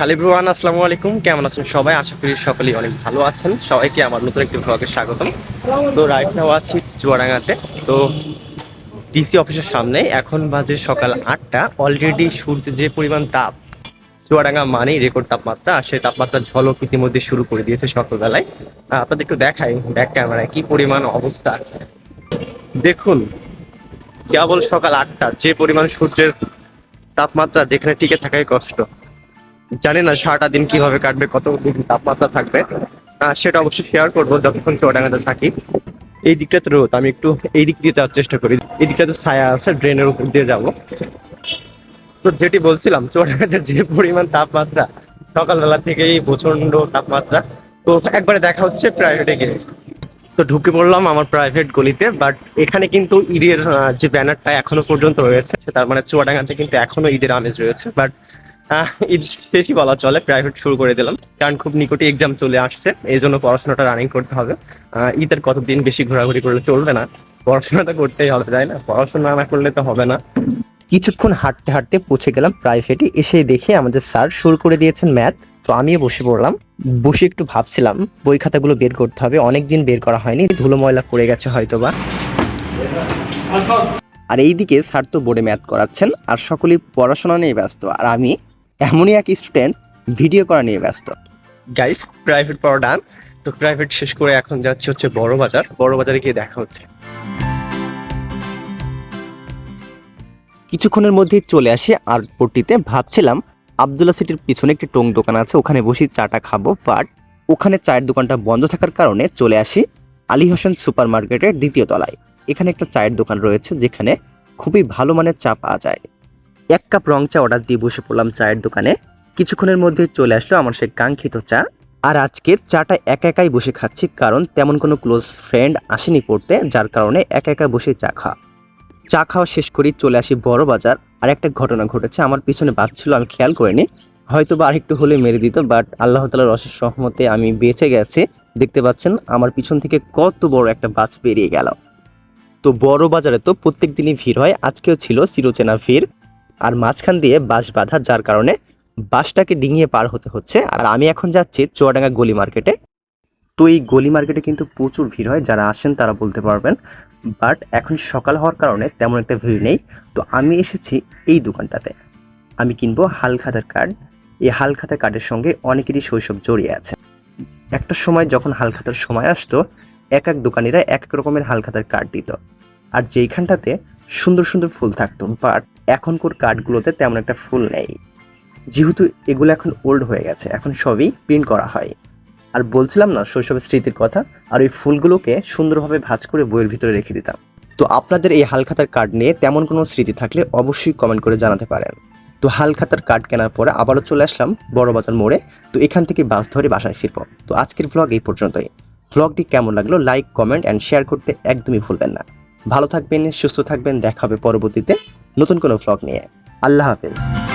Hello everyone, আসসালামু আলাইকুম। কেমন আছেন সবাই? আশা করি সকলেই অনেক ভালো আছেন। সবাইকে আমার নতুন একটি ব্লগে স্বাগতম। তো রাইট নাও আছি চুয়াডাঙ্গাতে। তো ডিসি অফিসের সামনে এখন বাজে সকাল আটটা। অলরেডি সূর্যের যে পরিমাণ তাপ, চুয়াডাঙ্গা মানেই রেকর্ড তাপমাত্রা। আর সেই তাপমাত্রার ঝলক ইতিমধ্যে শুরু করে দিয়েছে সকালবেলায়। আপনাদের একটু দেখাই ব্যাক ক্যামেরায় কি পরিমাণ অবস্থা। দেখুন, কেবল সকাল আটটা। যে পরিমাণ সূর্যের তাপমাত্রা যেখানে টিকে থাকাই কষ্ট। জানি না সারাটা দিন কীভাবে কাটবে, কত ডিগ্রি তাপমাত্রা থাকবে। সেটা অবশ্যই শেয়ার করব যতক্ষণ চুয়াডাঙ্গাতে থাকি। এই দিকটাতে রোদ, আমি একটু এই দিক দিয়ে যাওয়ার চেষ্টা করি। এই দিকটাতে ছায়া আছে ড্রেনের উপর দিয়ে যাব। তো যেটি বলছিলাম চুয়াডাঙ্গাতে যে পরিমাণ তাপমাত্রা, সকালবেলা থেকেই প্রচণ্ড তাপমাত্রা। তো একবারে দেখা হচ্ছে প্রাইভেটে গিয়ে। তো ঢুকে পড়লাম আমার প্রাইভেট গলিতে বাট এখানে কিন্তু ঈদের যে ব্যানারটা এখনও পর্যন্ত রয়েছে তার মানে চুয়াডাঙ্গাতে কিন্তু এখনও ঈদের আমেজ রয়েছে। বাট ঈদ শেষই বলা চলে প্রাইভেট শুরু করে দিলাম। কারণ খুব নিকটে এক্সাম চলে আসছে, এই জন্য পড়াশোনাটা রানিং করতে হবে। ঈদের কতদিন বেশি ঘোরাঘুরি করলে চলবে না? পড়াশোনাটা করতেই হবে, তাই না? পড়াশোনা না করলে তো হবে না। কিছুক্ষণ হাঁটতে হাঁটতে পৌঁছে গেলাম প্রাইভেটে এসে দেখে আমাদের স্যার শুরু করে দিয়েছেন ম্যাথ তো আমিও বসে পড়লাম, বসে একটু ভাবছিলাম, বই খাতাগুলো বের করতে হবে অনেক দিন বের করা হয়নি ধুলো ময়লা পড়ে গেছে হয়তোবা। আর এইদিকে স্যার তো বোর্ডে ম্যাথ করাচ্ছেন, আর সকলেই পড়াশোনা নিয়ে ব্যস্ত, আর আমি এমনই এক স্টুডেন্ট ভিডিও করা নিয়ে ব্যস্ত। গাইস প্রাইভেট পড়া ডান তো প্রাইভেট শেষ করে এখন যাচ্ছি হচ্ছে বড় বাজার। বড় বাজারে গিয়ে দেখা হচ্ছে। কিছুক্ষণের মধ্যেই চলে আসি আর্টপট্টিতে ভাবছিলাম আবদুল্লা সিটির পিছনে একটি টং দোকান আছে ওখানে বসে চাটা খাব বাট ওখানে চায়ের দোকানটা বন্ধ থাকার কারণে চলে আসি আলী হোসেন সুপার মার্কেটের দ্বিতীয় তলায়। এখানে একটা চায়ের দোকান রয়েছে যেখানে খুবই ভালো মানের চা পাওয়া যায়। এক কাপ রং চা অর্ডার দিয়ে বসে পড়লাম চায়ের দোকানে। কিছুক্ষণের মধ্যে চলে আসলো আমার সেই কাঙ্ক্ষিত চা। আর আজকে চাটা একা একাই বসে খাচ্ছি, কারণ তেমন কোনো ক্লোজ ফ্রেন্ড আসেনি পড়তে, যার কারণে একা একা বসে চা খাওয়া। চা খাওয়া শেষ করেই চলে আসি বড় বাজার। আর একটা ঘটনা ঘটেছে, আমার পিছনে বাস ছিল, আমি খেয়াল করিনি। হয়তো বা আরেকটু হলে মেরে দিত বাট আল্লাহ তালার অশেষ সহমতে আমি বেঁচে গেছি। দেখতে পাচ্ছেন, আমার পিছন থেকে কত বড় একটা বাস বেরিয়ে গেল। তো বড় বাজারে তো প্রত্যেক দিনই ভিড় হয়, আজকেও ছিল চিরচেনা ভিড়। আর মাঝখান দিয়ে বাস বাঁধা, যার কারণে বাসটাকে ডিঙিয়ে পার হতে হচ্ছে। আর আমি এখন যাচ্ছি চুয়াডাঙ্গা গলি মার্কেটে। তো এই গলি মার্কেটে কিন্তু প্রচুর ভিড় হয়, যারা আসেন তারা বলতে পারবেন। বাট এখন সকাল হওয়ার কারণে তেমন একটা ভিড় নেই। তো আমি এসেছি এই দোকানটাতে। আমি কিনবো হালখাতার কার্ড। এই হালখাতা কার্ডের সঙ্গে অনেকেরই শৈশব জড়িয়ে আছে। একটা সময় যখন হালখাতার সময় আসতো, এক এক দোকানিরা এক এক রকমের হালখাতার কার্ড দিত। আর যেইখানটাতে সুন্দর সুন্দর ফুল থাকতো। বাট এখনকার কার্ডগুলোতে তেমন একটা ফুল নেই। যেহেতু এগুলো এখন ওল্ড হয়ে গেছে, এখন সবই প্রিন্ট করা হয়। আর বলছিলাম না শৈশবের স্মৃতির কথা, আর ওই ফুলগুলোকে সুন্দরভাবে ভাঁজ করে বইয়ের ভিতরে রেখে দিতাম। তো আপনাদের এই হালখাতার কার্ড নিয়ে তেমন কোনো স্মৃতি থাকলে অবশ্যই কমেন্ট করে জানাতে পারেন। তো হালখাতার কার্ড কেনার পরে আবারও চলে আসলাম বড়বাজার মোড়ে। তো এখান থেকে বাস ধরে বাসায় ফিরবো। তো আজকের ভ্লগ এই পর্যন্তই। ভ্লগটি কেমন লাগল লাইক কমেন্ট অ্যান্ড শেয়ার করতে একদমই ভুলবেন না। ভালো থাকবেন, সুস্থ থাকবেন, দেখা হবে পরবর্তীতে। নতুন কোনো ফ্লগ নিয়ে। আল্লাহ হাফেজ।